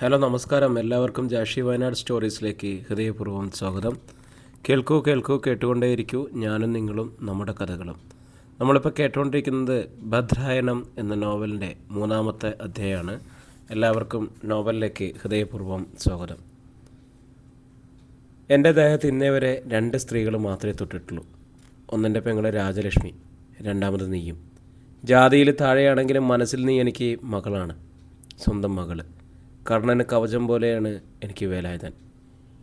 Hello നമസ്കാരം. എല്ലാവർക്കും ജാഷി വയനാട് സ്റ്റോറീസിലേക്ക് ഹൃദയപൂർവം സ്വാഗതം. കേൾക്കൂ കേൾക്കൂ കേട്ടുകൊണ്ടേയിരിക്കൂ. ഞാനും നിങ്ങളും നമ്മുടെ കഥകളും. നമ്മളിപ്പോൾ കേട്ടുകൊണ്ടിരിക്കുന്നത് ഭദ്രായനം എന്ന നോവലിന്റെ മൂന്നാമത്തെ അധ്യായമാണ്. എല്ലാവർക്കും നോവലിലേക്ക് ഹൃദയപൂർവം സ്വാഗതം. എന്റെ ദേഹത്ത് ഇന്നേ വരെ രണ്ട് സ്ത്രീകൾ മാത്രമേ തൊട്ടിട്ടുള്ളൂ. ഒന്നെന്റെ പെങ്ങളെ രാജലക്ഷ്മി രണ്ടാമത് നീയും. ജാതിയിൽ താഴെയാണെങ്കിലും മനസ്സിൽ നീ എനിക്ക് മകളാണ്. സ്വന്തം മകൾ. കർണന് കവചം പോലെയാണ് എനിക്ക് വേലായുധൻ.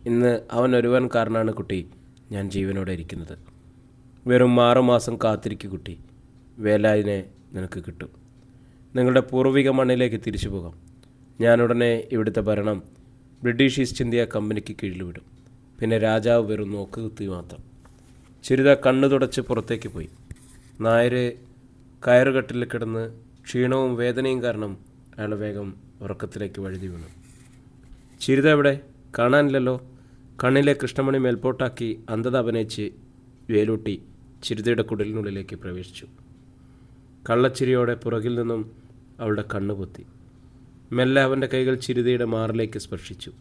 ഇന്ന് അവൻ ഒരുവൻ കാരണമാണ് കുട്ടി. ഞാൻ ജീവനോടെ ഇരിക്കുന്നത്. വെറും ആറുമാസം കാത്തിരിക്കു കുട്ടി. വേലായുധനെ നിനക്ക് കിട്ടും. നിങ്ങളുടെ പൂർവിക മണ്ണിലേക്ക് തിരിച്ചു പോകാം. ഞാനുടനെ ഇവിടുത്തെ ഭരണം ബ്രിട്ടീഷ് ഈസ്റ്റ് ഇന്ത്യ കമ്പനിക്ക് കീഴിൽ വിടും. പിന്നെ രാജാവ് വെറും നോക്കുകുത്തി മാത്രം. ചിരിത കണ്ണു തുടച്ച് പുറത്തേക്ക് പോയി. നായര് കയറുകെട്ടിൽ കിടന്ന് ക്ഷീണവും വേദനയും കാരണം അയാൾ വേഗം ഉറക്കത്തിലേക്ക് വഴുതി വീണു. ചിരിത എവിടെ? കാണാനില്ലല്ലോ. കണ്ണിലെ കൃഷ്ണമണി മേൽപോട്ടാക്കി അന്ധത അഭിനയിച്ച് വേലൂട്ടി ചിരിതയുടെ കുടലിനുള്ളിലേക്ക് പ്രവേശിച്ചു. കള്ളച്ചിരിയോടെ പുറകിൽ നിന്നും അവളുടെ കണ്ണ് പൊത്തി. മെല്ലെ അവന്റെ കൈകൾ ചിരിതയുടെ മാറിലേക്ക് സ്പർശിച്ചു.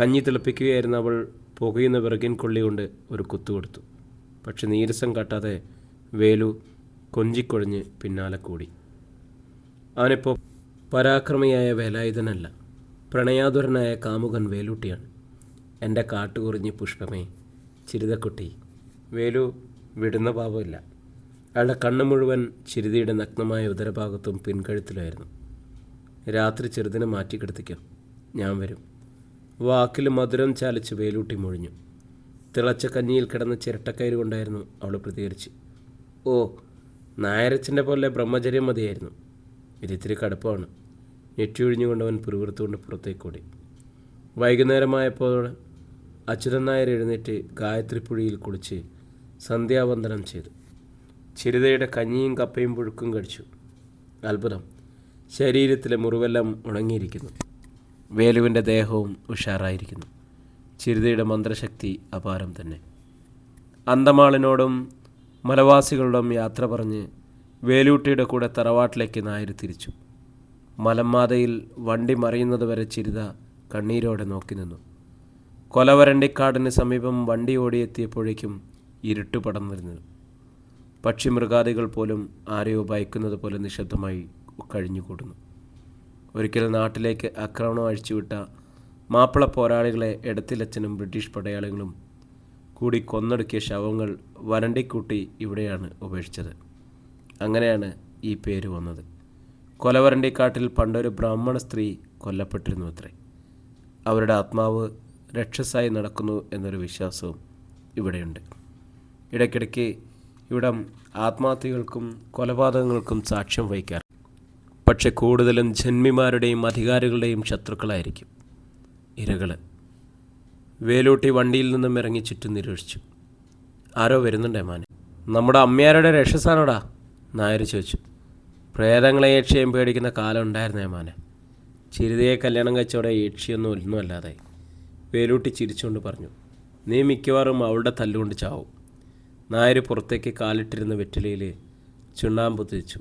കഞ്ഞി തിളപ്പിക്കുകയായിരുന്ന അവൾ പുകയുന്ന വിറകിൻ കൊള്ളി കൊണ്ട് ഒരു കുത്തു കൊടുത്തു. പക്ഷെ നീരസം കാട്ടാതെ വേലു കൊഞ്ചിക്കൊഴിഞ്ഞ് പിന്നാലെ കൂടി. അവനിപ്പോൾ പരാക്രമിയായ വേലായുധനല്ല പ്രണയാതുരനായ കാമുകൻ വേലുട്ടിയാണ്. എന്റെ കാട്ടുകുറിഞ്ഞ് പുഷ്പമേ ചിരിതക്കുട്ടി വേലു വിടുന്ന പാപമില്ല. അയാളുടെ കണ്ണ് മുഴുവൻ ചിരിതയുടെ നഗ്നമായ ഉദരഭാഗത്തും പിൻകഴുത്തിലായിരുന്നു. രാത്രി ചെറുതിനെ മാറ്റിക്കിടത്തിക്കോ ഞാൻ വരും. വാക്കിൽ മധുരം ചാലിച്ച് വേലൂട്ടി മൊഴിഞ്ഞു. തിളച്ച കഞ്ഞിയിൽ കിടന്ന ചിരട്ടക്കയറ് കൊണ്ടായിരുന്നു അവൾ പ്രതികരിച്ച്. ഓ നായരച്ചന്റെ പോലെ ബ്രഹ്മചര്യം മതിയായിരുന്നു. ഇതിത്തിരി കടുപ്പമാണ്. ഞെട്ടിയൊഴിഞ്ഞുകൊണ്ട് അവൻ പിറുവിറുത്തുകൊണ്ട് പുറത്തേക്കോടി. വൈകുന്നേരമായപ്പോൾ അച്യുതൻ നായർ എഴുന്നേറ്റ് ഗായത്രിപ്പുഴയിൽ കുളിച്ച് സന്ധ്യാവന്ദനം ചെയ്തു. ചിരിതയുടെ കഞ്ഞിയും കപ്പയും പുഴുക്കും കഴിച്ചു. അത്ഭുതം. ശരീരത്തിലെ മുറിവെല്ലാം ഉണങ്ങിയിരിക്കുന്നു. വേലുവിന്റെ ദേഹവും ഉഷാറായിരിക്കുന്നു. ചിരിതയുടെ മന്ത്രശക്തി അപാരം തന്നെ. അന്തമാളിനോടും മലവാസികളോടും യാത്ര പറഞ്ഞ് വേലൂട്ടിയുടെ കൂടെ തറവാട്ടിലേക്ക് നായർ തിരിച്ചു. മലമ്മാതയിൽ വണ്ടി മറിയുന്നതുവരെ ചിരിത കണ്ണീരോടെ നോക്കി നിന്നു. കൊലവരണ്ടിക്കാടിന് സമീപം വണ്ടി ഓടിയെത്തിയപ്പോഴേക്കും ഇരുട്ട് പടർന്നിരുന്നു. പക്ഷിമൃഗാദികൾ പോലും ആരെയോ ഭയക്കുന്നത് പോലെ നിശബ്ദമായി കഴിഞ്ഞുകൂടുന്നു. ഒരിക്കൽ നാട്ടിലേക്ക് ആക്രമണം അഴിച്ചുവിട്ട മാപ്പിള പോരാളികളെ എടത്തിലച്ചനും ബ്രിട്ടീഷ് പടയാളികളും കൂടി കൊന്നൊടുക്കിയ ശവങ്ങൾ വരണ്ടിക്കൂട്ടി ഇവിടെയാണ് ഉപേക്ഷിച്ചത്. അങ്ങനെയാണ് ഈ പേര് വന്നത്. കൊലവരണ്ടിക്കാട്ടിൽ പണ്ടൊരു ബ്രാഹ്മണ സ്ത്രീ കൊല്ലപ്പെട്ടിരുന്നു അത്രേ. അവരുടെ ആത്മാവ് രക്ഷസായി നടക്കുന്നു എന്നൊരു വിശ്വാസവും ഇവിടെയുണ്ട്. ഇടയ്ക്കിടയ്ക്ക് ഇവിടം ആത്മഹത്യകൾക്കും കൊലപാതകങ്ങൾക്കും സാക്ഷ്യം വഹിക്കാറ്. പക്ഷെ കൂടുതലും ജന്മിമാരുടെയും അധികാരികളുടെയും ശത്രുക്കളായിരിക്കും. ഇരകൾ വേലൂട്ടി വണ്ടിയിൽ നിന്നും ഇറങ്ങി ചുറ്റും നിരീക്ഷിച്ചു. ആരോ വരുന്നുണ്ടേ മാനെ നമ്മുടെ അമ്മയാരുടെ രക്ഷസാനോടാ നായർ ചോദിച്ചു. പ്രേതങ്ങളെ യക്ഷിയും പേടിക്കുന്ന കാലം ഉണ്ടായിരുന്നേ മാനെ. ചിരിതയെ കല്യാണം കഴിച്ചോടെ യക്ഷിയൊന്നും ഒന്നും അല്ലാതായി വേലൂട്ടി ചിരിച്ചുകൊണ്ട് പറഞ്ഞു നീ മിക്കവാറും അവളുടെ തല്ലുകൊണ്ട് ചാവും. നായർ പുറത്തേക്ക് കാലിട്ടിരുന്ന വെറ്റിലയിൽ ചുണ്ണാമ്പ് തിരിച്ചു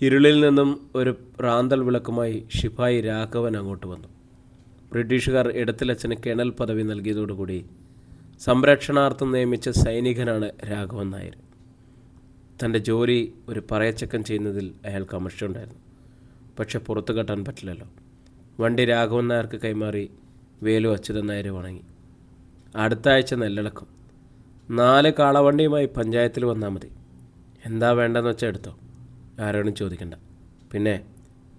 ഇരുളിൽ നിന്നും ഒരു റാന്തൽ വിളക്കുമായി ഷിഫായി രാഘവൻ അങ്ങോട്ട് വന്നു. ബ്രിട്ടീഷുകാർ ഇടത്തിലച്ഛന് കിണൽ പദവി നൽകിയതോടുകൂടി സംരക്ഷണാർത്ഥം നിയമിച്ച സൈനികനാണ് രാഘവൻ നായർ തന്റെ ജോലി ഒരു പറയച്ചക്കം ചെയ്യുന്നതിൽ അയാൾക്ക് അമർഷമുണ്ടായിരുന്നു. പക്ഷെ പുറത്തു കെട്ടാൻ പറ്റില്ലല്ലോ. വണ്ടി രാഘവൻ നായർക്ക് കൈമാറി വേലു അച്യുതൻ നായർ വണങ്ങി. അടുത്ത ആഴ്ച നെല്ലിളക്കും നാല് കാളവണ്ടിയുമായി പഞ്ചായത്തിൽ വന്നാൽ മതി. എന്താ വേണ്ടെന്ന് വെച്ചാൽ എടുത്തോ. ആരോടും ചോദിക്കണ്ട. പിന്നെ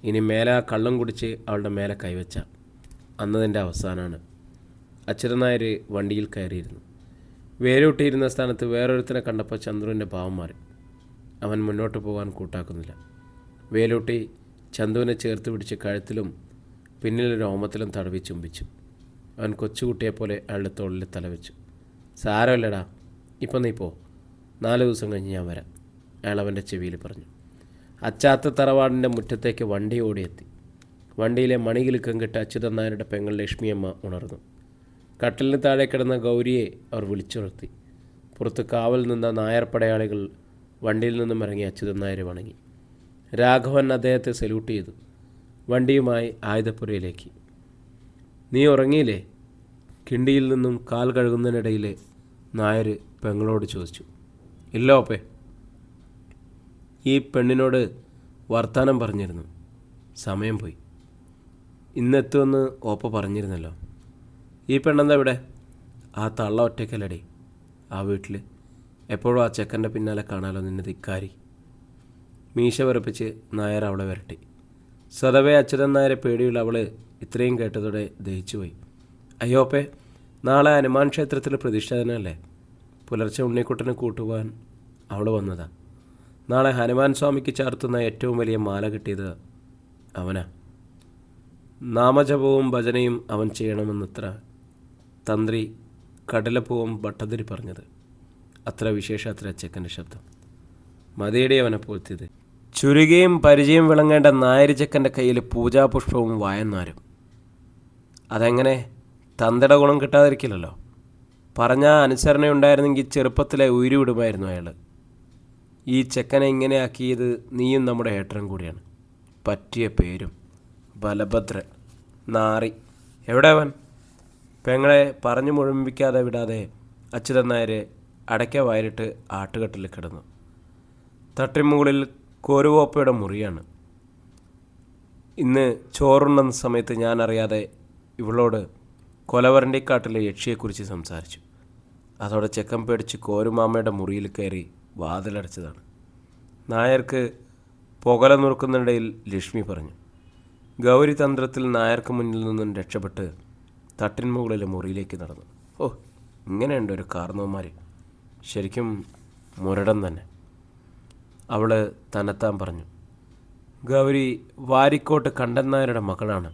ഇനി മേലെ കള്ളും കുടിച്ച് അവളുടെ മേലെ കൈവച്ച അന്നതിന്റെ അവസാനമാണ്. അച്യുതൻ നായർ വണ്ടിയിൽ കയറിയിരുന്നു. വേരൂട്ടിയിരുന്ന സ്ഥാനത്ത് വേറൊരുത്തനെ കണ്ടപ്പോൾ ചന്ദ്രുവിന്റെ ഭാവം മാറി. അവൻ മുന്നോട്ട് പോകാൻ കൂട്ടാക്കുന്നില്ല. വേലൂട്ടി ചന്തുവിനെ ചേർത്ത് പിടിച്ച് കഴുത്തിലും പിന്നിലെ രോമത്തിലും തടവി ചുംബിച്ചു. അവൻ കൊച്ചുകുട്ടിയെപ്പോലെ അയാളുടെ തോളിൽ തലവെച്ചു. സാരമില്ലടാ ഇപ്പം നീ പോ. നാല് ദിവസം കഴിഞ്ഞ് ഞാൻ വരാം അയാൾ അവന്റെ ചെവിയിൽ പറഞ്ഞു. അച്ചാത്ത തറവാടിന്റെ മുറ്റത്തേക്ക് വണ്ടി ഓടിയെത്തി. വണ്ടിയിലെ മണികിലുക്കം കെട്ട് അച്യുതൻ നായരുടെ പെങ്ങൾ ലക്ഷ്മിയമ്മ ഉണർന്നു. കട്ടിലിന് താഴെ കിടന്ന ഗൗരിയെ അവർ വിളിച്ചുണർത്തി. പുറത്ത് കാവൽ നിന്ന നായർ പടയാളികൾ വണ്ടിയിൽ നിന്നും ഇറങ്ങി അച്യുതൻ നായർ വണങ്ങി. രാഘവൻ അദ്ദേഹത്തെ സല്യൂട്ട് ചെയ്തു. വണ്ടിയുമായി ആയുധപ്പുരയിലേക്ക്. നീ ഉറങ്ങിയില്ലേ? കിണ്ടിയിൽ നിന്നും കാൽ കഴുകുന്നതിനിടയിൽ നായർ പെങ്ങളോട് ചോദിച്ചു. ഇല്ല ഓപ്പേ. ഈ പെണ്ണിനോട് വർത്തമാനം പറഞ്ഞിരുന്നു. സമയം പോയി. ഇന്നെത്തുമെന്ന് ഓപ്പ പറഞ്ഞിരുന്നല്ലോ. ഈ പെണ്ണെന്താ ഇവിടെ? ആ തള്ള ഒറ്റയ്ക്കല്ലടി. ആ വീട്ടിൽ എപ്പോഴും ആ ചെക്കന്റെ പിന്നാലെ കാണാലോ നിന്നെ ധിക്കാരി മീശ വിറപ്പിച്ച് നായർ അവളെ വരട്ടി. സ്വതവേ അച്യുതൻ നായരെ പേടിയുള്ള അവൾ ഇത്രയും കേട്ടതോടെ ദഹിച്ചുപോയി അയ്യോപ്പേ നാളെ ഹനുമാൻ ക്ഷേത്രത്തിൽ പ്രതിഷ്ഠാനല്ലേ? പുലർച്ചെ ഉണ്ണിക്കുട്ടനെ കൂട്ടുവാൻ അവൾ വന്നതാ. നാളെ ഹനുമാൻ സ്വാമിക്ക് ചാർത്തുന്ന ഏറ്റവും വലിയ മാല കിട്ടിയത് അവനാ. നാമജപവും ഭജനയും അവൻ ചെയ്യണമെന്നത്ര തന്ത്രി കടലപ്പൂവും ഭട്ടതിരി പറഞ്ഞത്. അത്ര വിശേഷ അത്ര അച്ചക്കന്റെ ശബ്ദം. മതിയുടെ അവനെ പോഴ്ത്തിയത് ചുരുകയും പരിചയം വിളങ്ങേണ്ട നായരിച്ചക്കന്റെ കയ്യിൽ പൂജാപുഷ്പവും വായന്നാരും. അതെങ്ങനെ? തന്തട ഗുണം കിട്ടാതിരിക്കില്ലല്ലോ. പറഞ്ഞ അനുസരണയുണ്ടായിരുന്നെങ്കിൽ ചെറുപ്പത്തിലെ ഉയിരി വിടുമായിരുന്നു അയാൾ ഈ ചെക്കനെ ഇങ്ങനെയാക്കിയത് നീയും നമ്മുടെ ഏട്ടനും കൂടിയാണ്. പറ്റിയ പേരും. ബലഭദ്രൻ. നാറി. എവിടെ അവൻ? പെങ്ങളെ പറഞ്ഞു മുഴുമിപ്പിക്കാതെ വിടാതെ അച്യുതൻ നായർ അടയ്ക്ക വയലിട്ട് ആട്ടുകെട്ടിൽ കിടന്നു. തട്ടിമുകളിൽ കോരുവോപ്പയുടെ മുറിയാണ്. ഇന്ന് ചോറുണ്ടെന്ന സമയത്ത് ഞാൻ അറിയാതെ ഇവളോട് കൊലവരണ്ടിക്കാട്ടിലെ യക്ഷിയെക്കുറിച്ച് സംസാരിച്ചു. അതോടെ ചെക്കൻ പേടിച്ച് കോരുമാമയുടെ മുറിയിൽ കയറി വാതിലടച്ചതാണ്. നായർക്ക് പുകല നുറുക്കുന്നിടയിൽ ലക്ഷ്മി പറഞ്ഞു ഗൗരി തന്ത്രത്തിൽ നായർക്ക് മുന്നിൽ നിന്നും രക്ഷപ്പെട്ട് തട്ടിൻ മുകളിലെ മുറിയിലേക്ക് നടന്നു. ഓ ഇങ്ങനെയുണ്ട് ഒരു കാർന്നവന്മാർ ശരിക്കും മുരടം തന്നെ. അവൾ തന്നെത്താൻ പറഞ്ഞു. ഗൗരി വാരിക്കോട്ട് കണ്ടൻ നായരുടെ മകളാണ്.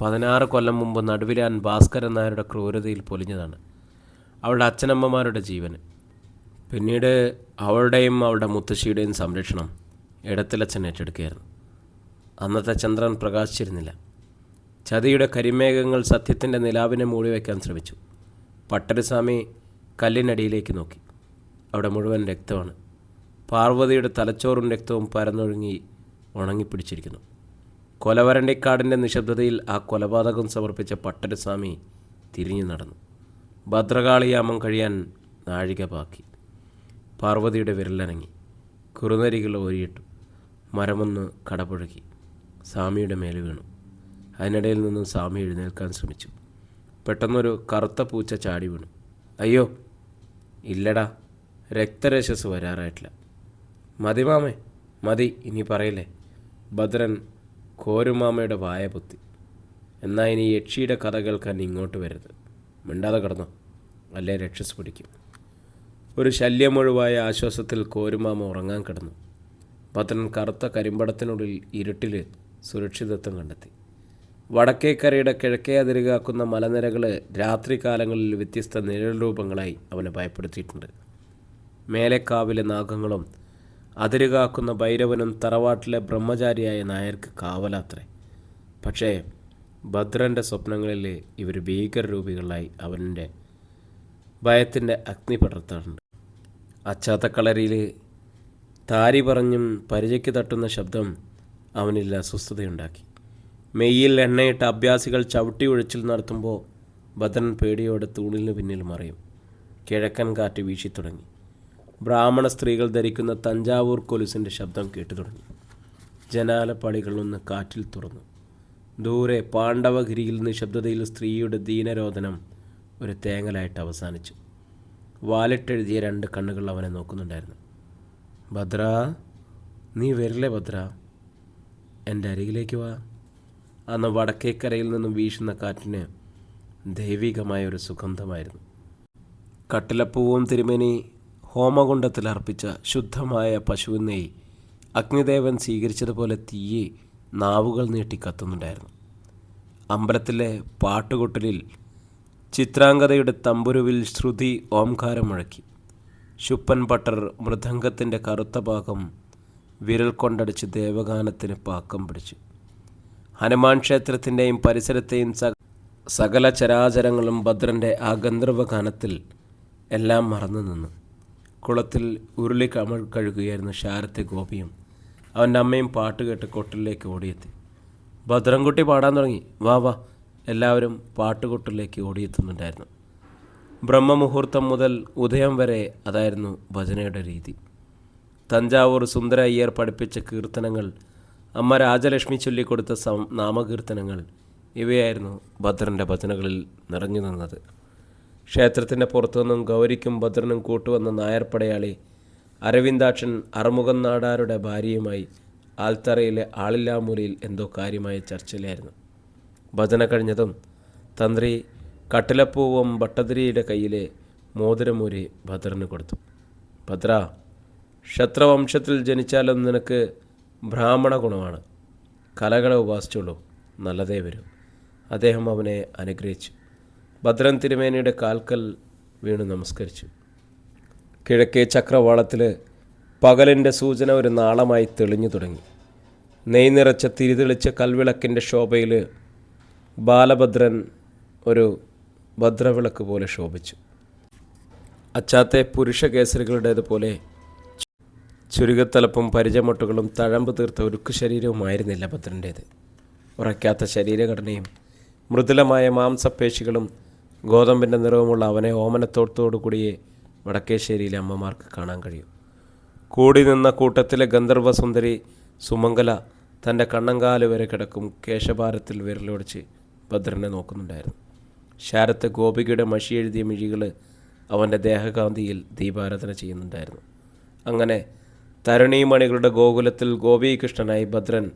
പതിനാറ് കൊല്ലം മുമ്പ് നടുവിലാൻ ഭാസ്കരൻ നായരുടെ ക്രൂരതയിൽ പൊലിഞ്ഞതാണ് അവളുടെ അച്ഛനമ്മമാരുടെ ജീവന്. പിന്നീട് അവളുടെയും അവളുടെ മുത്തശ്ശിയുടെയും സംരക്ഷണം ഇടത്തിലച്ഛൻ ഏറ്റെടുക്കുകയായിരുന്നു. അന്നത്തെ ചന്ദ്രൻ പ്രകാശിച്ചിരുന്നില്ല. ചതിയുടെ കരിമേഘങ്ങൾ സത്യത്തിന്റെ നിലാവിനെ മൂടിവെക്കാൻ ശ്രമിച്ചു. പട്ടരസ്വാമി കല്ലിനടിയിലേക്ക് നോക്കി. അവിടെ മുഴുവൻ രക്തമാണ്. പാർവതിയുടെ തലച്ചോറും രക്തവും പരന്നൊഴുങ്ങി ഉണങ്ങിപ്പിടിച്ചിരിക്കുന്നു. കൊലവരണ്ടിക്കാടിന്റെ നിശബ്ദതയിൽ ആ കൊലപാതകം സമർപ്പിച്ച പട്ടരസ്വാമി തിരിഞ്ഞു നടന്നു. ഭദ്രകാളിയാമം കഴിയാൻ നാഴിക ബാക്കി പാർവതിയുടെ വിരലനങ്ങി. കുറുനരികൾ ഓരിയിട്ടു. മരമൊന്ന് കടപുഴകി. സ്വാമിയുടെ മേൽ വീണു. അതിനിടയിൽ നിന്നും സ്വാമി എഴുന്നേൽക്കാൻ ശ്രമിച്ചു. പെട്ടെന്നൊരു കറുത്ത പൂച്ച ചാടി വീണു. അയ്യോ ഇല്ലടാ രക്തരശസ് വരാറായിട്ടില്ല. മതി മാമേ മതി ഇനി പറയില്ലേ. ഭദ്രൻ കോരുമാമയുടെ വായ പൊത്തി. എന്നാൽ ഇനി യക്ഷിയുടെ കഥ കേൾക്കാൻ ഇങ്ങോട്ട് വരരുത്. മിണ്ടാതെ കിടന്നോ അല്ലേ രക്ഷസ് പിടിക്കും. ഒരു ശല്യമൊഴിവായ ആശ്വാസത്തിൽ കോരുമാമ ഉറങ്ങാൻ കിടന്നു. ഭദ്രൻ കറുത്ത കരിമ്പടത്തിനുള്ളിൽ ഇരുട്ടിൽ സുരക്ഷിതത്വം കണ്ടെത്തി. വടക്കേക്കരയുടെ കിഴക്കേ അതിരുകാക്കുന്ന മലനിരകൾ രാത്രികാലങ്ങളിൽ വ്യത്യസ്ത നിഴൽ രൂപങ്ങളായി അവനെ ഭയപ്പെടുത്തിയിട്ടുണ്ട്. മേലേക്കാവിലെ നാഗങ്ങളും അതിരുകാക്കുന്ന ഭൈരവനും തറവാട്ടിലെ ബ്രഹ്മചാരിയായ നായർക്ക് കാവലാത്രേ. പക്ഷേ ഭദ്രന്റെ സ്വപ്നങ്ങളിൽ ഇവർ ഭീകരരൂപികളായി അവന്റെ ഭയത്തിന്റെ അഗ്നി പടർത്താറുണ്ട്. അച്ചാത്തക്കളരിയിൽ താരി പറഞ്ഞും പരിചയ്ക്ക് തട്ടുന്ന ശബ്ദം അവനിൽ അസ്വസ്ഥതയുണ്ടാക്കി. മെയ്യിൽ എണ്ണയിട്ട് അഭ്യാസികൾ ചവിട്ടി ഒഴിച്ചിൽ നടത്തുമ്പോൾ ഭദ്രൻ പേടിയോടെ തൂണിന് പിന്നിൽ മറയും. കിഴക്കൻ കാറ്റ് വീശിത്തുടങ്ങി ബ്രാഹ്മണ സ്ത്രീകൾ ധരിക്കുന്ന തഞ്ചാവൂർ കൊലുസിന്റെ ശബ്ദം കേട്ടു തുടങ്ങി. ജനാലപ്പടികളൊന്ന് കാറ്റിൽ തുറന്നു. ദൂരെ പാണ്ഡവഗിരിയിൽ നിശബ്ദതയിൽ സ്ത്രീയുടെ ദീനരോധനം ഒരു തേങ്ങലായിട്ട് അവസാനിച്ചു. വാലിട്ടെഴുതിയ രണ്ട് കണ്ണുകൾ അവനെ നോക്കുന്നുണ്ടായിരുന്നു. ഭദ്ര നീ വരില്ലേ ഭദ്ര? എന്റെ അരികിലേക്ക് വാ. അന്ന് വടക്കേക്കരയിൽ നിന്നും വീശുന്ന കാറ്റിന് ദൈവികമായ ഒരു സുഗന്ധമായിരുന്നു. കട്ടിലപ്പൂവും തിരുമേനി ഹോമകുണ്ടത്തിൽ അർപ്പിച്ച ശുദ്ധമായ പശുവിൻ നെയ് അഗ്നിദേവൻ സ്വീകരിച്ചതുപോലെ തീയെ നാവുകൾ നീട്ടി കത്തുന്നുണ്ടായിരുന്നു. അമ്പലത്തിലെ പാട്ടുകൊട്ടലിൽ ചിത്രാംഗതയുടെ തമ്പുരുവിൽ ശ്രുതി ഓംകാരം മുഴക്കി. ശുപ്പൻ പട്ടർ മൃദംഗത്തിന്റെ കറുത്ത ഭാഗം വിരൽ കൊണ്ടടിച്ച് ദേവഗാനത്തിന് പാക്കം പിടിച്ചു. ഹനുമാൻ ക്ഷേത്രത്തിന്റെയും പരിസരത്തെയും സകല ചരാചരങ്ങളും ഭദ്രന്റെ ആ ഗന്ധർവഗാനത്തിൽ എല്ലാം മറന്നു നിന്നു. കുളത്തിൽ ഉരുളി കമൾ കഴുകുകയായിരുന്നു ശാരത്തെ ഗോപിയും അവന്റെ അമ്മയും പാട്ട് കേട്ട് കൊട്ടിലേക്ക് ഓടിയെത്തി. ഭദ്രൻകുട്ടി പാടാൻ തുടങ്ങി. വാ വാ. എല്ലാവരും പാട്ടുകൊട്ടിലേക്ക് ഓടിയെത്തുന്നുണ്ടായിരുന്നു. ബ്രഹ്മമുഹൂർത്തം മുതൽ ഉദയം വരെ അതായിരുന്നു ഭജനയുടെ രീതി. തഞ്ചാവൂർ സുന്ദര അയ്യർ പഠിപ്പിച്ച കീർത്തനങ്ങൾ അമ്മ രാജലക്ഷ്മി ചൊല്ലിക്കൊടുത്ത സം നാമകീർത്തനങ്ങൾ ഇവയായിരുന്നു ഭദ്രന്റെ ഭജനകളിൽ നിറഞ്ഞു നിന്നത്. ക്ഷേത്രത്തിന്റെ പുറത്തുനിന്നും ഗൗരിക്കും ഭദ്രനും കൂട്ടുവന്ന നായർ പടയാളി അരവിന്ദാക്ഷൻ അറുമുഖം നാടാരുടെ ഭാര്യയുമായി ആൽത്തറയിലെ ആളില്ലാമൂലിയിൽ എന്തോ കാര്യമായ ചർച്ചയിലായിരുന്നു. ഭജന കഴിഞ്ഞതും തന്ത്രി കട്ടിലപ്പൂവും ഭട്ടതിരിയുടെ കയ്യിലെ മോതിരമൂരി ഭദ്രന് കൊടുത്തു. ഭദ്ര ക്ഷത്രവംശത്തിൽ ജനിച്ചാലും നിനക്ക് ബ്രാഹ്മണ ഗുണമാണ്. കലകളെ ഉപാസിച്ചുള്ളൂ നല്ലതേ വരൂ. അദ്ദേഹം അവനെ അനുഗ്രഹിച്ചു. ഭദ്രൻ തിരുമേനിയുടെ കാൽക്കൽ വീണു നമസ്കരിച്ചു. കിഴക്കേ ചക്രവാളത്തിൽ പകലിന്റെ സൂചന ഒരു നാളമായി തെളിഞ്ഞു തുടങ്ങി. നെയ് നിറച്ച തിരിതെളിച്ച കൽവിളക്കിന്റെ ശോഭയിൽ ബാലഭദ്രൻ ഒരു ഭദ്രവിളക്ക് പോലെ ശോഭിച്ചു. അച്ചാത്തെ പുരുഷ കേസരികളുടേതുപോലെ ചുരുക്കത്തലപ്പും പരിചമുട്ടുകളും തഴമ്പ് തീർത്ത ഉരുക്കു ശരീരവുമായിരുന്നില്ല ഭദ്രന്റേത് ഉറയ്ക്കാത്ത ശരീരഘടനയും മൃദുലമായ മാംസപേശികളും ഗോതമ്പിന്റെ നിറവുമുള്ള അവനെ ഓമനത്തോടത്തോടു കൂടിയേ വടക്കേശ്ശേരിയിലെ അമ്മമാർക്ക് കാണാൻ കഴിയും. കൂടി നിന്ന കൂട്ടത്തിലെ ഗന്ധർവസുന്ദരി സുമംഗല തന്റെ കണ്ണങ്കാൽ വരെ കിടക്കും കേശഭാരത്തിൽ വിരലൊടിച്ച് ഭദ്രനെ നോക്കുന്നുണ്ടായിരുന്നു. ശാരത്ത് ഗോപികയുടെ മഷി എഴുതിയ മിഴികൾ അവന്റെ ദേഹകാന്തിയിൽ ദീപാരാധന ചെയ്യുന്നുണ്ടായിരുന്നു. അങ്ങനെ തരുണീമണികളുടെ ഗോകുലത്തിൽ ഗോപീകൃഷ്ണനായി ഭദ്രൻ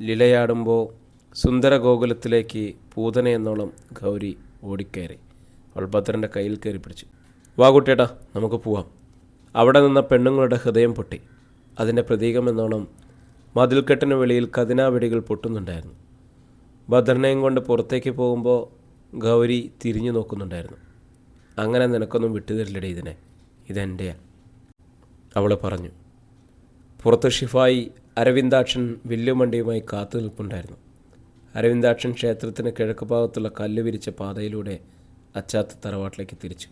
ലീലയാടുമ്പോൾ സുന്ദര ഗോകുലത്തിലേക്ക് പൂതന എന്നോളം ഗൗരി ഓടിക്കയറി. അവൾ ഭദ്രന്റെ കയ്യിൽ കയറി പിടിച്ചു. വാ കുട്ടേട്ടാ നമുക്ക് പോവാം. അവിടെ നിന്ന പെണ്ണുങ്ങളുടെ ഹൃദയം പൊട്ടി. അതിന്റെ പ്രതീകമെന്നോണം മതിൽക്കെട്ടിന് വെളിയിൽ കതിനാവെടികൾ പൊട്ടുന്നുണ്ടായിരുന്നു. ഭദ്രനെയും കൊണ്ട് പുറത്തേക്ക് പോകുമ്പോൾ ഗൗരി തിരിഞ്ഞു നോക്കുന്നുണ്ടായിരുന്നു. അങ്ങനെ നിനക്കൊന്നും വിട്ടുതരില്ലടേ ഇതിനെ. ഇതെന്റെയാണ് അവൾ പറഞ്ഞു. പുറത്ത് ഷിഫായി അരവിന്ദാക്ഷൻ വില്ലുമണ്ടിയുമായി കാത്തു നിൽപ്പുണ്ടായിരുന്നു അരവിന്ദാക്ഷൻ ക്ഷേത്രത്തിന് കിഴക്ക് ഭാഗത്തുള്ള കല്ല് വിരിച്ച പാതയിലൂടെ അച്ചാത്ത തറവാട്ടിലേക്ക് തിരിച്ചു.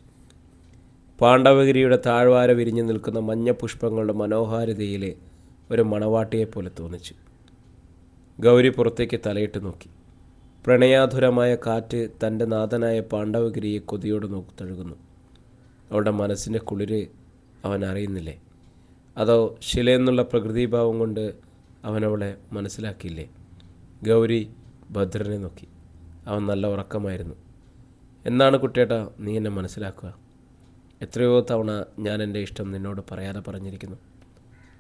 പാണ്ഡവഗിരിയുടെ താഴ്വാര വിരിഞ്ഞു നിൽക്കുന്ന മഞ്ഞ പുഷ്പങ്ങളുടെ മനോഹാരിതയിൽ ഒരു മണവാട്ടിയെപ്പോലെ തോന്നിച്ചു. ഗൗരി പുറത്തേക്ക് തലയിട്ട് നോക്കി. പ്രണയാധുരമായ കാറ്റ് തന്റെ നാഥനായ പാണ്ഡവഗിരിയെ കൊതിയോട് നോക്കി തഴുകുന്നു. അവളുടെ മനസ്സിന്റെ കുളിര് അവൻ അറിയുന്നില്ലേ? അതോ ശിലയെന്നുള്ള പ്രകൃതിഭാവം കൊണ്ട് അവനവളെ മനസ്സിലാക്കിയില്ലേ? ഗൗരി ഭദ്രനെ നോക്കി. അവൻ നല്ല ഉറക്കമായിരുന്നു. എന്നാണ് കുട്ടിയേട്ടാ നീ എന്നെ മനസ്സിലാക്കുക? എത്രയോ തവണ ഞാൻ എന്റെ ഇഷ്ടം നിന്നോട് പറയാതെ പറഞ്ഞിരിക്കുന്നു.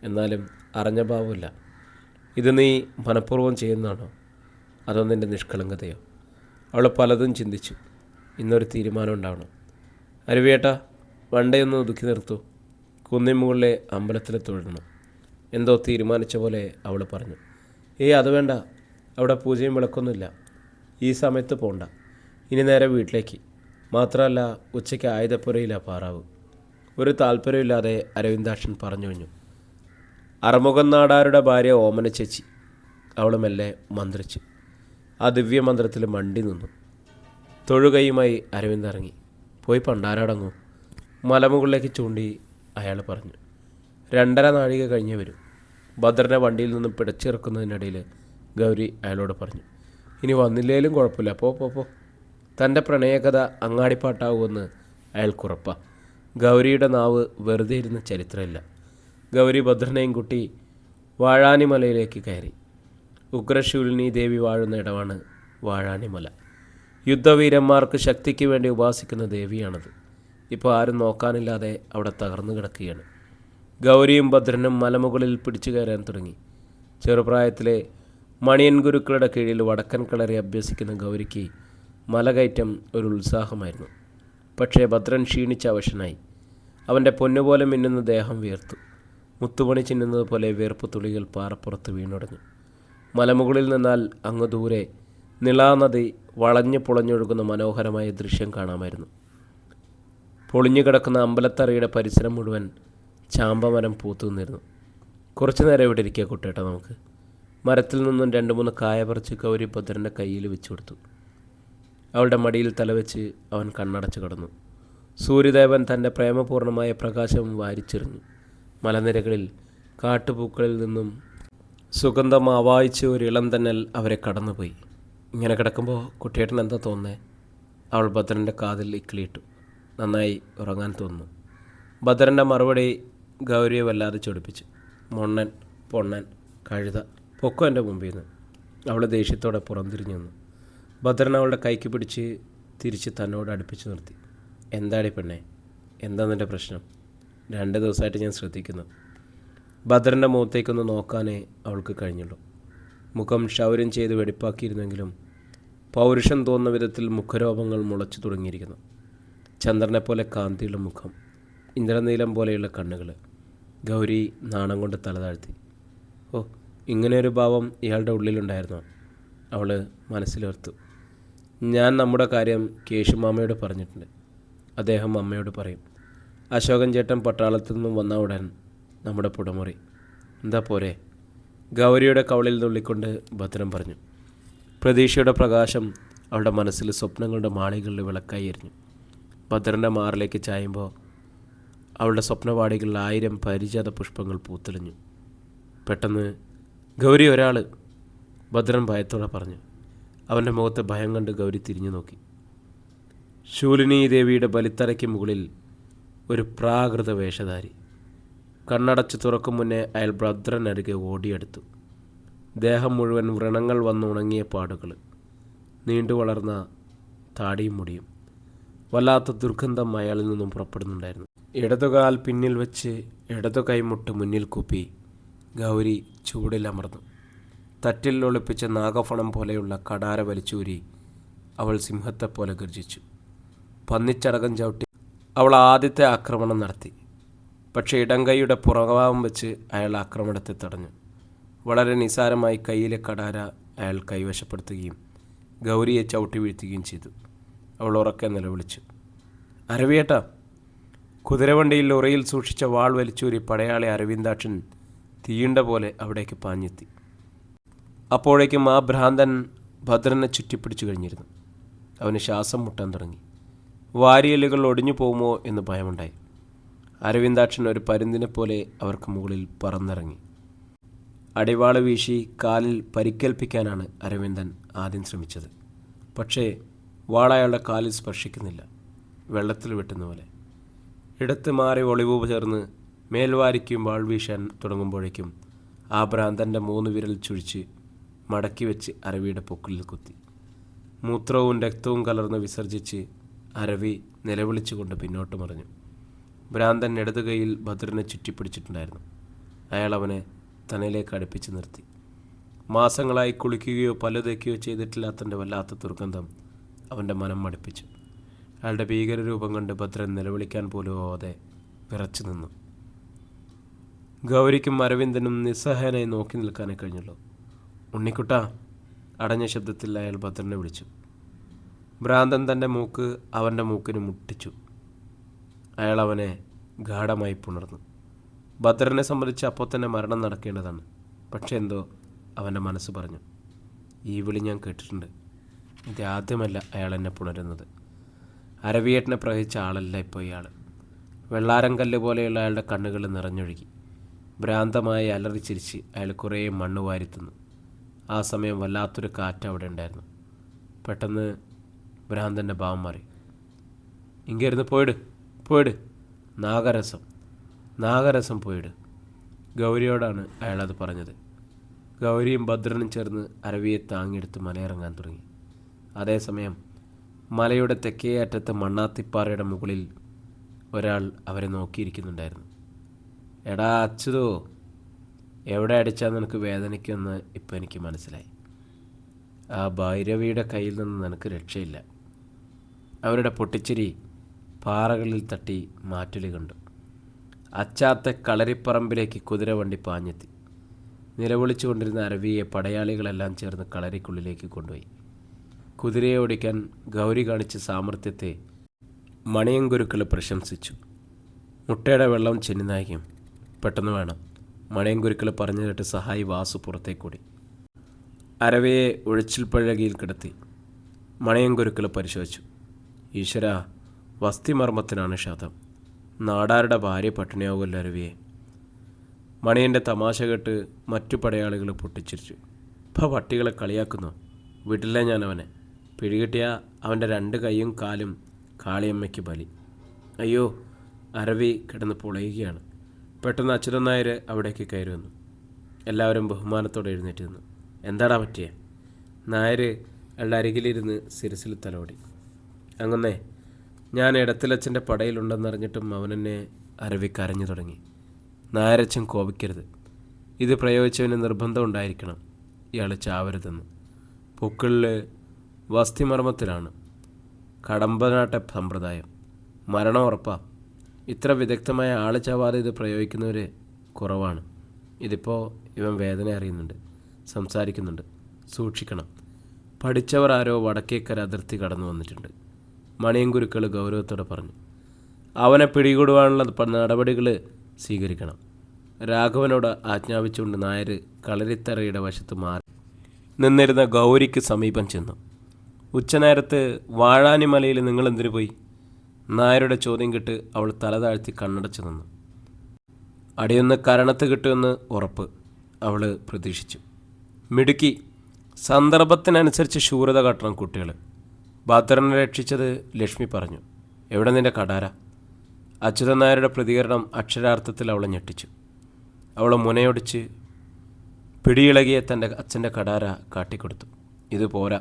എന്നാലും അറിഞ്ഞ ഭാവമില്ല. ഇത് നീ മനഃപൂർവം ചെയ്യുന്നതാണോ? അതോ നിന്റെ നിഷ്കളങ്കതയോ? അവൾ പലതും ചിന്തിച്ചു. ഇന്നൊരു തീരുമാനം ഉണ്ടാവണം. അരുവിയേട്ടാ വണ്ടയൊന്ന് ഒതുക്കി നിർത്തൂ. കുന്നിമുകളിലെ അമ്പലത്തിൽ തൊഴണം എന്തോ തീരുമാനിച്ച പോലെ അവൾ പറഞ്ഞു. ഏയ് അത് വേണ്ട. അവിടെ പൂജയും വിളക്കൊന്നുമില്ല. ഈ സമയത്ത് പോണ്ട. ഇനി നേരെ വീട്ടിലേക്ക്. മാത്രമല്ല ഉച്ചയ്ക്ക് ആയുധപ്പുരയില്ല പാറാവ്. ഒരു താല്പര്യമില്ലാതെ അരവിന്ദാക്ഷൻ പറഞ്ഞു കഴിഞ്ഞു. അറുമുഖം നാടാരുടെ ഭാര്യ ഓമന ചേച്ചി. അവൾ മെല്ലെ മന്ത്രിച്ചു. ആ ദിവ്യമന്ത്രത്തിൽ മണ്ടി നിന്നു. തൊഴുകയുമായി അരവിന്ദ് ഇറങ്ങി. പോയി പണ്ടാരടങ്ങൂ. മലമുകളിലേക്ക് ചൂണ്ടി അയാൾ പറഞ്ഞു രണ്ടര നാഴിക കഴിഞ്ഞേ വരും. ഭദ്രനെ വണ്ടിയിൽ നിന്നും പിടച്ചിറക്കുന്നതിനിടയിൽ ഗൗരി അയാളോട് പറഞ്ഞു ഇനി വന്നില്ലേലും കുഴപ്പമില്ല പോ പോ പോ. തന്റെ പ്രണയകഥ അങ്ങാടിപ്പാട്ടാവുമെന്ന് അയാൾക്കുറപ്പാ ഗൗരിയുടെ നാവ് വെറുതെ ഇരുന്ന ചരിത്രമില്ല. ഗൗരി ഭദ്രനെയും കുട്ടി വാഴാനിമലയിലേക്ക് കയറി. ഉഗ്രശൂലിനി ദേവി വാഴുന്ന ഇടമാണ് വാഴാനിമല. യുദ്ധവീരന്മാർക്ക് ശക്തിക്ക് വേണ്ടി ഉപാസിക്കുന്ന ദേവിയാണത്. ഇപ്പോൾ ആരും നോക്കാനില്ലാതെ അവിടെ തകർന്നു കിടക്കുകയാണ്. ഗൗരിയും ഭദ്രനും മലമുകളിൽ പിടിച്ചു കയറാൻ തുടങ്ങി. ചെറുപ്രായത്തിലെ മണിയൻ ഗുരുക്കളുടെ കീഴിൽ വടക്കൻ കളറി അഭ്യസിക്കുന്ന ഗൗരിക്ക് മലകയറ്റം ഒരു ഉത്സാഹമായിരുന്നു. പക്ഷേ ഭദ്രൻ ക്ഷീണിച്ച അവശനായി. അവന്റെ പൊന്നുപോലെ മിന്നുന്ന ദേഹം വീർത്തു. മുത്തുപണി ചിന്നുന്നത് പോലെ വീർപ്പ് തുളികൾ പാറപ്പുറത്ത് വീണുടങ്ങി മലമുകളിൽ നിന്നാൽ അങ്ങ് ദൂരെ നിളാനദി വളഞ്ഞു പുളഞ്ഞൊഴുകുന്ന മനോഹരമായ ദൃശ്യം കാണാമായിരുന്നു. പൊളിഞ്ഞു കിടക്കുന്ന അമ്പലത്തറയുടെ പരിസരം മുഴുവൻ ചാമ്പമരം പൂത്തു നിന്നിരുന്നു കുറച്ചു നേരം ഇവിടെ ഇരിക്കുക കുട്ടേട്ടാ നമുക്ക്. മരത്തിൽ നിന്നും രണ്ട് മൂന്ന് കായ പറിച്ച് കൗരി ഭദ്രന്റെ കയ്യിൽ വെച്ചു കൊടുത്തു. അവളുടെ മടിയിൽ തലവെച്ച് അവൻ കണ്ണടച്ചു കിടന്നു. സൂര്യദേവൻ തന്റെ പ്രേമപൂർണമായ പ്രകാശം വാരിച്ചെറിഞ്ഞു. മലനിരകളിൽ കാട്ടുപൂക്കളിൽ നിന്നും സുഗന്ധം ആവായിച്ച് ഒരു ഇളം തന്നൽ അവരെ കടന്നുപോയി. ഇങ്ങനെ കിടക്കുമ്പോൾ കുട്ടിയേട്ടൻ എന്താ തോന്നേ അവൾ ഭദ്രന്റെ കാതിൽ ഇക്കിളിയിട്ടു. നന്നായി ഉറങ്ങാൻ തോന്നുന്നു. ഭദ്രന്റെ മറുപടി ഗൗരിയെ വല്ലാതെ ചൊടിപ്പിച്ചു. മൊണ്ണൻ പൊണ്ണൻ കഴുത പൊക്കോ എന്റെ മുമ്പിൽ നിന്ന് അവൾ ദേഷ്യത്തോടെ പുറംതിരിഞ്ഞു നിന്നു. ഭദ്രൻ അവളുടെ കൈക്ക് പിടിച്ച് തിരിച്ച് തന്നോട് അടുപ്പിച്ചു നിർത്തി. എന്താടി പെണ്ണേ എന്താ നിന്റെ പ്രശ്നം? രണ്ട് ദിവസമായിട്ട് ഞാൻ ശ്രദ്ധിക്കുന്നു. ഭദ്രന്റെ മുഖത്തേക്കൊന്ന് നോക്കാനേ അവൾക്ക് കഴിഞ്ഞുള്ളൂ. മുഖം ക്ഷൗര്യം ചെയ്ത് വെടിപ്പാക്കിയിരുന്നെങ്കിലും പൗരുഷം തോന്നുന്ന വിധത്തിൽ മുഖരോപങ്ങൾ മുളച്ചു തുടങ്ങിയിരിക്കുന്നു. ചന്ദ്രനെ പോലെ കാന്തിയുള്ള മുഖം ഇന്ദ്രനീലം പോലെയുള്ള കണ്ണുകൾ ഗൗരി നാണം കൊണ്ട് തലതാഴ്ത്തി ഓ ഇങ്ങനെയൊരു ഭാവം ഇയാളുടെ ഉള്ളിലുണ്ടായിരുന്നോ? അവൾ മനസ്സിലോർത്തു. ഞാൻ നമ്മുടെ കാര്യം കേശുമാമയോട് പറഞ്ഞിട്ടുണ്ട്. അദ്ദേഹം അമ്മയോട് പറയും അശോകൻ ചേട്ടൻ പട്ടാളത്തിൽ നിന്നും വന്ന ഉടൻ നമ്മുടെ പുടമുറി. എന്താ പോരെ? ഗൗരിയുടെ കവളിൽ നുള്ളിക്കൊണ്ട് ഭദ്രം പറഞ്ഞു. പ്രതീക്ഷയുടെ പ്രകാശം അവളുടെ മനസ്സിൽ സ്വപ്നങ്ങളുടെ മാളികളിൽ വിളക്കായി എരിഞ്ഞു ഭദ്രന്റെ മാറിലേക്ക് ചായുമ്പോൾ അവളുടെ സ്വപ്നവാടികളിൽ ആയിരം പരിചാത പുഷ്പങ്ങൾ പൂത്തെളിഞ്ഞു. പെട്ടെന്ന് ഗൗരി ഒരാൾ ഭദ്രൻ ഭയത്തോടെ പറഞ്ഞു. അവന്റെ മുഖത്തെ ഭയം കണ്ട് ഗൗരി തിരിഞ്ഞു നോക്കി. ശൂലിനി ദേവിയുടെ ബലിത്തറയ്ക്ക് മുകളിൽ ഒരു പ്രാകൃത വേഷധാരി. കണ്ണടച്ച് തുറക്കും മുന്നേ അയാൾ ഭദ്രനരികെ ഓടിയെടുത്തു. ദേഹം മുഴുവൻ വ്രണങ്ങൾ വന്നുണങ്ങിയ പാടുകൾ നീണ്ടു വളർന്ന താടിയും മുടിയും. വല്ലാത്ത ദുർഗന്ധം അയാളിൽ നിന്നും പുറപ്പെടുന്നുണ്ടായിരുന്നു. ഇടതുകാൽ പിന്നിൽ വെച്ച് ഇടതു കൈമുട്ട് മുന്നിൽ കൂപ്പി ഗൗരി ചൂടിലമർന്നു തറ്റിൽ ഒളിപ്പിച്ച നാഗഫണം പോലെയുള്ള കടാര വലിച്ചൂരി അവൾ സിംഹത്തെപ്പോലെ ഗർജിച്ചു. പന്നിച്ചടകം ചവിട്ടി അവൾ ആദ്യത്തെ ആക്രമണം നടത്തി. പക്ഷേ ഇടങ്കൈയുടെ പുറകാവം വെച്ച് അയാൾ ആക്രമണത്തെ തടഞ്ഞു. വളരെ നിസാരമായി കയ്യിലെ കടാര അയാൾ കൈവശപ്പെടുത്തുകയും ഗൗരിയെ ചവിട്ടി വീഴ്ത്തുകയും ചെയ്തു. അവൾ ഉറക്കെ നിലവിളിച്ചു. അരവിയേട്ട കുതിരവണ്ടിയിൽ ഉറയിൽ സൂക്ഷിച്ച വാൾ വലിച്ചൂരി പടയാളി അരവിന്ദാക്ഷൻ തീണ്ട പോലെ അവിടേക്ക് പാഞ്ഞെത്തി. അപ്പോഴേക്കും ആ ഭ്രാന്തൻ ഭദ്രനെ ചുറ്റിപ്പിടിച്ചു കഴിഞ്ഞിരുന്നു. അവന് ശ്വാസം മുട്ടാൻ തുടങ്ങി. വാരിയലുകൾ ഒടിഞ്ഞു പോകുമോ എന്ന് ഭയമുണ്ടായി. അരവിന്ദാക്ഷൻ ഒരു പരുന്തിനെ പോലെ അവർക്ക് മുകളിൽ പറന്നിറങ്ങി. അടിവാൾ വീശി കാലിൽ പരിക്കേൽപ്പിക്കാനാണ് അരവിന്ദൻ ആദ്യം ശ്രമിച്ചത്. പക്ഷേ വാളയാളുടെ കാലിൽ സ്പർശിക്കുന്നില്ല. വെള്ളത്തിൽ വെട്ടുന്ന പോലെ. ഇടത്ത് മാറി ഒളിവ് ചേർന്ന് മേൽവാരിക്കും വാൾ വീശാൻ തുടങ്ങുമ്പോഴേക്കും ആ ഭ്രാന്തന്റെ മൂന്ന് വിരൽ ചുഴിച്ച് മടക്കി വെച്ച് അരവിയുടെ പൊക്കിളിൽ കുത്തി. മൂത്രവും രക്തവും കലർന്ന് വിസർജിച്ച് അരവി നിലവിളിച്ചുകൊണ്ട് പിന്നോട്ട് മറിഞ്ഞു. ഭ്രാന്തൻ ഇടത് കൈയിൽ ഭദ്രനെ ചുറ്റിപ്പിടിച്ചിട്ടുണ്ടായിരുന്നു. അയാൾ അവനെ തനയിലേക്ക് അടുപ്പിച്ച് നിർത്തി. മാസങ്ങളായി കുളിക്കുകയോ തേക്കുകയോ ചെയ്തിട്ടില്ലാത്തന്റെ വല്ലാത്ത ദുർഗന്ധം അവന്റെ മനം മടുപ്പിച്ചു. അയാളുടെ ഭീകരരൂപം കണ്ട് ഭദ്രൻ നിലവിളിക്കാൻ പോലും ആവാതെ വിറച്ചു നിന്നു. ഗൗരിക്കും അരവിന്ദനും നിസ്സഹായനായി നോക്കി നിൽക്കാനേ കഴിഞ്ഞുള്ളൂ. ഉണ്ണിക്കുട്ട അടഞ്ഞ ശബ്ദത്തിൽ അയാൾ ഭദ്രനെ വിളിച്ചു. ഭ്രാന്തൻ തന്റെ മൂക്ക് അവന്റെ മൂക്കിന് മുട്ടിച്ചു. അയാൾ അവനെ ഗാഠമായി പുണർന്നു. ഭദ്രനെ സംബന്ധിച്ച് അപ്പോൾ തന്നെ മരണം നടക്കേണ്ടതാണ്. പക്ഷേ എന്തോ അവന്റെ മനസ്സ് പറഞ്ഞു. ഈ വിളി ഞാൻ കേട്ടിട്ടുണ്ട്. ഇത് ആദ്യമല്ല അയാൾ എന്നെ പുണരുന്നത്. അരവിയേട്ടനെ പ്രവഹിച്ച ആളല്ല ഇപ്പോൾ ഇയാൾ. വെള്ളാരം കല്ല് പോലെയുള്ള അയാളുടെ കണ്ണുകൾ നിറഞ്ഞൊഴുകി. ഭ്രാന്തമായി അലറിച്ചിരിച്ച് അയാൾ കുറേ മണ്ണ് വാരിത്തുന്നു ആ സമയം വല്ലാത്തൊരു കാറ്റ് അവിടെ ഉണ്ടായിരുന്നു. പെട്ടെന്ന് ഭ്രാന്തന്റെ ഭാവം മാറി. ഇങ്ങിരുന്ന് പോയിട് പോയിട്. നാഗരസം നാഗരസം പോയിട്. ഗൗരിയോടാണ് അയാളത് പറഞ്ഞത്. ഗൗരിയും ഭദ്രനും ചേർന്ന് അരവിയെ താങ്ങിയെടുത്ത് മലയിറങ്ങാൻ തുടങ്ങി. അതേസമയം മലയുടെ തെക്കേ അറ്റത്ത് മണ്ണാത്തിപ്പാറയുടെ മുകളിൽ ഒരാൾ അവരെ നോക്കിയിരിക്കുന്നുണ്ടായിരുന്നു. എടാ അച്യുതോ എവിടെ അടിച്ചാൽ നിനക്ക് വേദനിക്കുമെന്ന് ഇപ്പോൾ എനിക്ക് മനസ്സിലായി. ആ ഭൈരവിയുടെ കയ്യിൽ നിന്ന് നിനക്ക് രക്ഷയില്ല. അവരുടെ പൊട്ടിച്ചിരി പാറകളിൽ തട്ടി മാറ്റലി കണ്ടു. അച്ചാത്തെ കളരിപ്പറമ്പിലേക്ക് കുതിരവണ്ടി പാഞ്ഞെത്തി. നിലവിളിച്ചുകൊണ്ടിരുന്ന അരവിയെ പടയാളികളെല്ലാം ചേർന്ന് കളരിക്കുള്ളിലേക്ക് കൊണ്ടുപോയി. കുതിരയെ ഓടിക്കാൻ ഗൗരി കാണിച്ച സാമർഥ്യത്തെ മണിയങ്കുരുക്കൾ പ്രശംസിച്ചു. മുട്ടയുടെ വെള്ളം ചെന്നിനായിക്കും. പെട്ടെന്ന് വേണം. മണിയങ്കുരുക്കൾ പറഞ്ഞു കേട്ട് സഹായി വാസു പുറത്തേക്കൂടി. അരവയെ ഒഴിച്ചിൽ പഴകിയിൽ കിടത്തി. മണിയങ്കുരുക്കൾ പരിശോധിച്ചു. ഈശ്വര വസ്തിമർമ്മത്തിനാണ് ശതം നാടാരുടെ ഭാര്യ പട്ടിണിയാവുമല്ലോ അരവിയെ. മണിയന്റെ തമാശ കേട്ട് മറ്റു പടയാളികൾ പൊട്ടിച്ചിരിച്ചു. ഇപ്പോൾ പട്ടികളെ കളിയാക്കുന്നു. വിടില്ല ഞാൻ അവനെ പിടികിട്ടിയ അവന്റെ രണ്ട് കൈയും കാലും കാളിയമ്മയ്ക്ക് ബലി. അയ്യോ അരവി കിടന്ന് പൊളയുകയാണ്. പെട്ടെന്ന് അച്യുതൻ നായർ അവിടേക്ക് കയറി വന്നു. എല്ലാവരും ബഹുമാനത്തോടെ എഴുന്നേറ്റ് നിന്നു. എന്താടാ പറ്റിയേ? നായർ അയാളുടെ അരികിലിരുന്ന് സിരസിൽ തലോടി. അങ്ങനെ ഞാൻ ഇടത്തിലച്ഛന്റെ പടയിലുണ്ടെന്നറിഞ്ഞിട്ടും അവനെന്നെ അരവി കരഞ്ഞു തുടങ്ങി. നായരച്ഛൻ കോപിക്കരുത്. ഇത് പ്രയോഗിച്ചവന് നിർബന്ധം ഉണ്ടായിരിക്കണം ഇയാൾ ചാവരുതെന്ന്. പൂക്കളിൽ വസ്തിമർമ്മത്തിലാണ് കടമ്പനാട്ട സമ്പ്രദായം. മരണം ഇത്ര വിദഗ്ധമായ ആൾ ചവാതെ ഇത് പ്രയോഗിക്കുന്നവർ കുറവാണ്. ഇതിപ്പോൾ ഇവൻ വേദന അറിയുന്നുണ്ട്. സംസാരിക്കുന്നുണ്ട്. സൂക്ഷിക്കണം. പഠിച്ചവർ ആരോ വടക്കേക്കര അതിർത്തി കടന്നു വന്നിട്ടുണ്ട്. മണിയും ഗുരുക്കൾ ഗൗരവത്തോടെ പറഞ്ഞു. അവനെ പിടികൂടുവാനുള്ള നടപടികൾ സ്വീകരിക്കണം. രാഘവനോട് ആജ്ഞാപിച്ചുകൊണ്ട് നായർ കളരിത്തറയുടെ വശത്ത് മാറി നിന്നിരുന്ന ഗൗരിക്ക് സമീപം ചെന്നു. ഉച്ചനേരത്ത് വാഴാനിമലയിൽ നിങ്ങൾ എന്തിനു പോയി? നായരുടെ ചോദ്യം കേട്ട് അവൾ തല താഴ്ത്തി കണ്ണടച്ചു നിന്നു. അടിയൊന്ന് കരണത്ത് കിട്ടുമെന്ന് ഉറപ്പ് അവൾ പ്രതീക്ഷിച്ചു. മിടുക്കി സന്ദർഭത്തിനനുസരിച്ച് ശൂരത കാട്ടണം കുട്ടികൾ ഭദ്രനെ രക്ഷിച്ചത് ലക്ഷ്മി പറഞ്ഞു. എവിടെ നിന്റെ കടാര? അച്യുതൻ നായരുടെ പ്രതികരണം അക്ഷരാർത്ഥത്തിൽ അവളെ ഞെട്ടിച്ചു. അവളെ മുനയൊടിച്ച് പിടിയിളകിയ തന്റെ അച്ഛന്റെ കടാര കാട്ടിക്കൊടുത്തു. ഇത് പോരാ.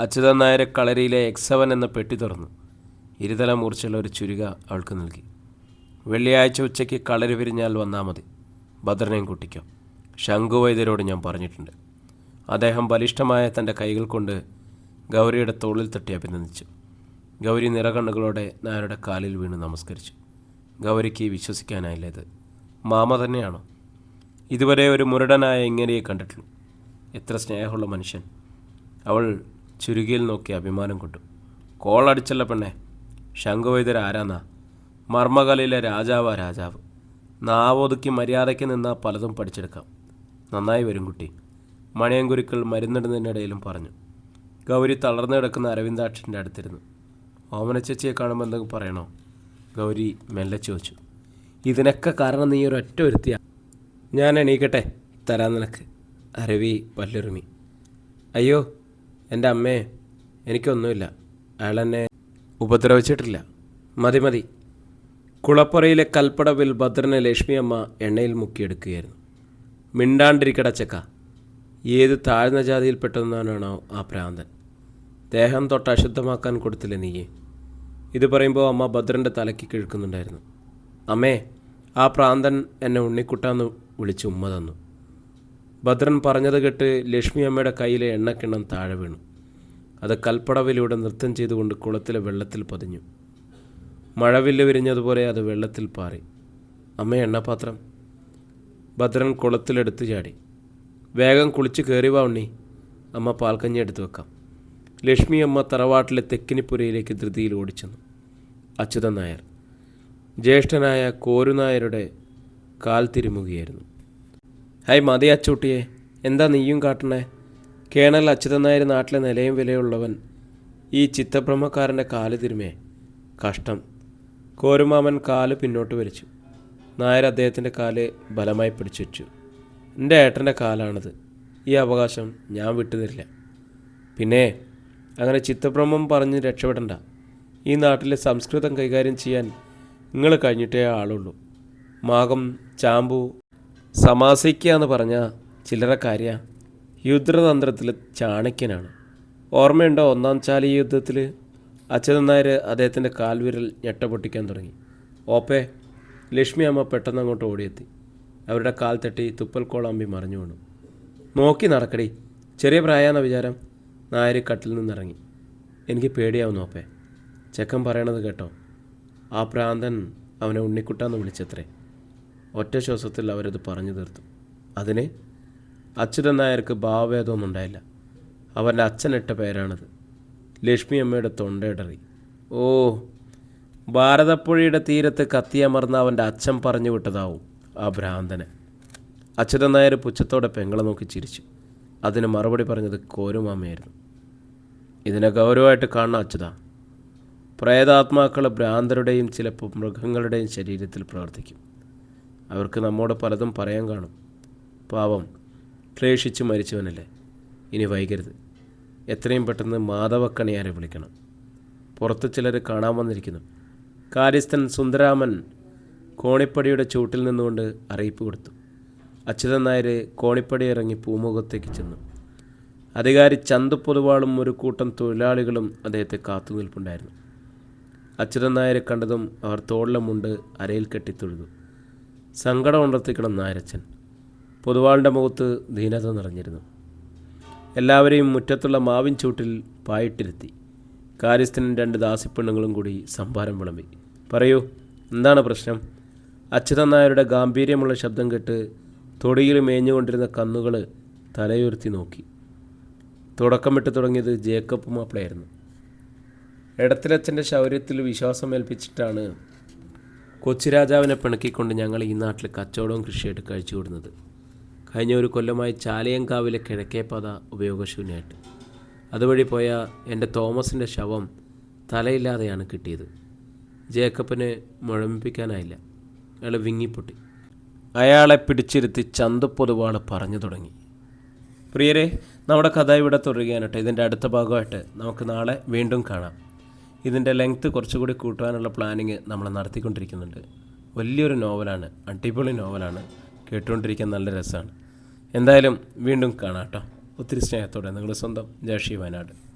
അച്യുതൻ നായരെ കളരിയിലെ എക്സവൻ എന്ന പെട്ടി തുറന്നു. ഇരുതല മൂർച്ചയുള്ള ഒരു ചുരുക അവൾക്ക് നൽകി. വെള്ളിയാഴ്ച ഉച്ചയ്ക്ക് കളരി വിരിഞ്ഞാൽ വന്നാൽ മതി. ഭദ്രനെയും കുട്ടിക്കോ. ശംഖുവൈദ്യരോട് ഞാൻ പറഞ്ഞിട്ടുണ്ട്. അദ്ദേഹം ബലിഷ്ഠമായ തന്റെ കൈകൾ കൊണ്ട് ഗൗരിയുടെ തോളിൽ തട്ടി അഭിനന്ദിച്ചു. ഗൗരി നിറകണ്ണുകളോടെ നായരുടെ കാലിൽ വീണ് നമസ്കരിച്ചു. ഗൗരിക്ക് വിശ്വസിക്കാനായില്ല ഇത്. മാമ തന്നെയാണോ? ഇതുവരെ ഒരു മുരടനായ ഇങ്ങനെയെ കണ്ടിട്ടുള്ളൂ എത്ര സ്നേഹമുള്ള മനുഷ്യൻ. അവൾ ചുരുകിയിൽ നോക്കി അഭിമാനം കൊണ്ടു കോളടിച്ചല്ല പെണ്ണെ. ശംഖുവൈദ്യർ ആരാന്നാ? മർമ്മകലയിലെ രാജാവാ രാജാവ്. നാവൊതുക്കി മര്യാദയ്ക്ക് നിന്നാൽ പലതും പഠിച്ചെടുക്കാം. നന്നായി വരും കുട്ടി. മണിയങ്കുരുക്കൾ മരുന്നിടുന്നതിനിടയിലും പറഞ്ഞു. ഗൗരി തളർന്നു കിടക്കുന്ന അരവിന്ദാക്ഷന്റെ അടുത്തിരുന്നു. ഓമന ചേച്ചിയെ കാണുമ്പോൾ എന്തെങ്കിലും പറയണോ? ഗൗരി മെല്ലെ ചോദിച്ചു. ഇതിനൊക്കെ കാരണം നീ ഒരു ഒറ്റ ഒരുത്തിയ. ഞാൻ എണീക്കട്ടെ തരാൻ നിനക്ക്. അരവി പല്ലുറുമി അയ്യോ എന്റെ അമ്മേ എനിക്കൊന്നുമില്ല. അയാൾ എന്നെ ഉപദ്രവിച്ചിട്ടില്ല. മതി മതി. കുളപ്പുറയിലെ കൽപ്പടവിൽ ഭദ്രനെ ലക്ഷ്മിയമ്മ എണ്ണയിൽ മുക്കിയെടുക്കുകയായിരുന്നു. മിണ്ടാണ്ടിരിക്കട ചെക്ക. ഏത് താഴ്ന്ന ജാതിയിൽപ്പെട്ടവനാണോ ആ പ്രാന്തൻ ദേഹം തൊട്ട് അശുദ്ധമാക്കാൻ കൊടുത്തില്ല നീയെ? ഇത് പറയുമ്പോൾ അമ്മ ഭദ്രന്റെ തലയ്ക്ക് കിഴക്കുന്നുണ്ടായിരുന്നു. അമ്മേ ആ പ്രാന്തൻ എന്നെ ഉണ്ണിക്കുട്ടാന്ന് വിളിച്ച് ഉമ്മ തന്നു. ഭദ്രൻ പറഞ്ഞത് കേട്ട് ലക്ഷ്മി അമ്മയുടെ കയ്യിലെ എണ്ണക്കിണ്ണം താഴെ വീണു. അത് കൽപ്പടവിലൂടെ നൃത്തം ചെയ്തുകൊണ്ട് കുളത്തിലെ വെള്ളത്തിൽ പതിഞ്ഞു. മഴവില്ല് വിരിഞ്ഞതുപോലെ അത് വെള്ളത്തിൽ പാറി. അമ്മ എണ്ണപാത്രം. ഭദ്രൻ കുളത്തിലെടുത്ത് ചാടി. വേഗം കുളിച്ച് കയറി വാ ഉണ്ണി. അമ്മ പാൽക്കഞ്ഞി എടുത്തു വെക്കാം. ലക്ഷ്മി അമ്മ തറവാട്ടിലെ തെക്കിനിപ്പുരയിലേക്ക് ധൃതിയിൽ ഓടിച്ചെന്നു. അച്യുതൻ നായർ. ജ്യേഷ്ഠനായ കോരുനായരുടെ കാൽ തിരുമുകയായിരുന്നു ഹായ് മതി അച്ചൂട്ടിയെ എന്താ നീയും കാട്ടണേ? കേണൽ അച്യുതൻ നായർ നാട്ടിലെ നിലയും വിലയുള്ളവൻ. ഈ ചിത്തബ്രഹ്മക്കാരന്റെ കാൽ തിരുമേ. കഷ്ടം. കോരുമാമൻ കാൽ പിന്നോട്ട് വലിച്ചു. നായർ അദ്ദേഹത്തിന്റെ കാൽ ബലമായി പിടിച്ചു വെച്ചു. എന്റെ ഏട്ടന്റെ കാലാണത്. ഈ അവകാശം ഞാൻ വിട്ടുതരില്ല. പിന്നെ അങ്ങനെ ചിത്തബ്രഹ്മം പറഞ്ഞ് രക്ഷപ്പെടണ്ട. ഈ നാട്ടിലെ സംസ്കൃതം കൈകാര്യം ചെയ്യാൻ നിങ്ങൾ കഴിഞ്ഞിട്ടേ ആളുള്ളൂ. മാഗം ചാമ്പു സമാസിക്കുക എന്ന് പറഞ്ഞാൽ ചില്ലറ കാര്യ യുദ്ധതന്ത്രത്തിൽ ചാണക്യനാണ്. ഓർമ്മയുണ്ടോ ഒന്നാം ചാലി യുദ്ധത്തിൽ അച്യുതൻ നായർ അദ്ദേഹത്തിന്റെ കാൽവിരൽ ഞെട്ടപൊട്ടിക്കാൻ തുടങ്ങി. ഓപ്പേ ലക്ഷ്മി അമ്മ പെട്ടെന്ന് അങ്ങോട്ട് ഓടിയെത്തി. അവരുടെ കാൽ തട്ടി തുപ്പൽ കോളാമ്പി മറിഞ്ഞു വീണു. നോക്കി നടക്കടി ചെറിയ പ്രായമെന്ന വിചാരം നായർ കട്ടിൽ നിന്നിറങ്ങി. എനിക്ക് പേടിയാവുന്നു ഓപ്പേ. ചെക്കൻ പറയണത് കേട്ടോ. ആ പ്രാന്തൻ അവനെ ഉണ്ണിക്കുട്ടാന്ന് വിളിച്ചത്രേ. ഒറ്റ ശ്വാസത്തിൽ അവരത് പറഞ്ഞു തീർത്തു. അതിന് അച്യുതൻ നായർക്ക് ഭാവഭേദമൊന്നും ഉണ്ടായില്ല. അവന്റെ അച്ഛനിട്ട പേരാണത്. ലക്ഷ്മി അമ്മയുടെ തൊണ്ടയിടറി. ഓ ഭാരതപ്പുഴയുടെ തീരത്ത് കത്തിയമർന്ന അവന്റെ അച്ഛൻ പറഞ്ഞു വിട്ടതാവും ആ ഭ്രാന്തനെ. അച്യുതൻ നായർ പുച്ഛത്തോടെ പെങ്ങളെ നോക്കി ചിരിച്ചു. അതിന് മറുപടി പറഞ്ഞത് കോരുമാമയായിരുന്നു. ഇതിനെ ഗൗരവമായിട്ട് കാണണം അച്യുത. പ്രേതാത്മാക്കൾ ഭ്രാന്തരുടെയും ചിലപ്പോൾ മൃഗങ്ങളുടെയും ശരീരത്തിൽ പ്രവർത്തിക്കും. അവർക്ക് നമ്മോട് പലതും പറയാൻ കാണും. പാവം ക്ലേശിച്ച് മരിച്ചവനല്ലേ? ഇനി വൈകരുത്. എത്രയും പെട്ടെന്ന് മാധവക്കണിയാരെ വിളിക്കണം. പുറത്ത് ചിലർ കാണാൻ വന്നിരിക്കുന്നു. കാര്യസ്ഥൻ സുന്ദരാമൻ കോണിപ്പടിയുടെ ചൂട്ടിൽ നിന്നുകൊണ്ട് അറിയിപ്പ് കൊടുത്തു. അച്യുതൻ നായർ കോണിപ്പടി ഇറങ്ങി പൂമുഖത്തേക്ക് ചെന്നു. അധികാരി ചന്ത് പൊതുവാളും ഒരു കൂട്ടം തൊഴിലാളികളും അദ്ദേഹത്തെ കാത്തുനിൽപ്പുണ്ടായിരുന്നു അച്യുതൻ നായരെ കണ്ടതും അവർ തോളിലെ മുണ്ട് അരയിൽ കെട്ടിത്തൊഴുതു സങ്കടം ഉണർത്തിക്കണം നായരച്ചൻ പൊതുവാളിന്റെ മുഖത്ത് ദീനത നിറഞ്ഞിരുന്നു. എല്ലാവരെയും മുറ്റത്തുള്ള മാവിൻ ചൂട്ടിൽ പായിട്ടിരുത്തി. കാര്യസ്ഥനും രണ്ട് ദാസിപ്പെണ്ണുങ്ങളും കൂടി സംഭാരം വിളമ്പി. പറയൂ എന്താണ് പ്രശ്നം? അച്യുതൻ നായരുടെ ഗാംഭീര്യമുള്ള ശബ്ദം കേട്ട് തൊടിയിൽ മേഞ്ഞുകൊണ്ടിരുന്ന കന്നുകൾ തലയുയർത്തി നോക്കി. തുടക്കം വിട്ട് തുടങ്ങിയത് ജേക്കബ് മാപ്പിളയായിരുന്നു. ഇടത്തിലച്ഛന്റെ ശൗര്യത്തിൽ വിശ്വാസം ഏൽപ്പിച്ചിട്ടാണ് കൊച്ചിരാജാവിനെ പിണക്കിക്കൊണ്ട് ഞങ്ങൾ ഈ നാട്ടിൽ കച്ചവടവും കൃഷിയായിട്ട് കഴിച്ചുകൂടുന്നത് കഴിഞ്ഞ ഒരു കൊല്ലമായി ചാലിയങ്കാവിലെ കിഴക്കേപാത ഉപയോഗശൂന്യമായിട്ട്. അതുവഴി പോയ എന്റെ തോമസിന്റെ ശവം തലയില്ലാതെയാണ് കിട്ടിയത്. ജേക്കപ്പിനെ മുഴമിപ്പിക്കാനായില്ല അയാൾ വിങ്ങിപ്പൊട്ടി. അയാളെ പിടിച്ചിരുത്തി ചന്തപ്പൊതുവാൾ പറഞ്ഞു തുടങ്ങി. പ്രിയരെ നമ്മുടെ കഥ ഇവിടെ തുടരുകയാണ് കേട്ടോ ഇതിന്റെ അടുത്ത ഭാഗമായിട്ട് നമുക്ക് നാളെ വീണ്ടും കാണാം. ഇതിന്റെ ലെങ്ത്ത് കുറച്ചുകൂടി കൂട്ടുവാനുള്ള പ്ലാനിങ് നമ്മൾ നടത്തിക്കൊണ്ടിരിക്കുന്നുണ്ട്. വലിയൊരു നോവലാണ് അടിപൊളി നോവലാണ് കേട്ടുകൊണ്ടിരിക്കാൻ നല്ല രസമാണ്. എന്തായാലും വീണ്ടും കാണാം കേട്ടോ. ഒത്തിരി സ്നേഹത്തോടെ. നിങ്ങളുടെ സ്വന്തം ജാഷി വയനാട്.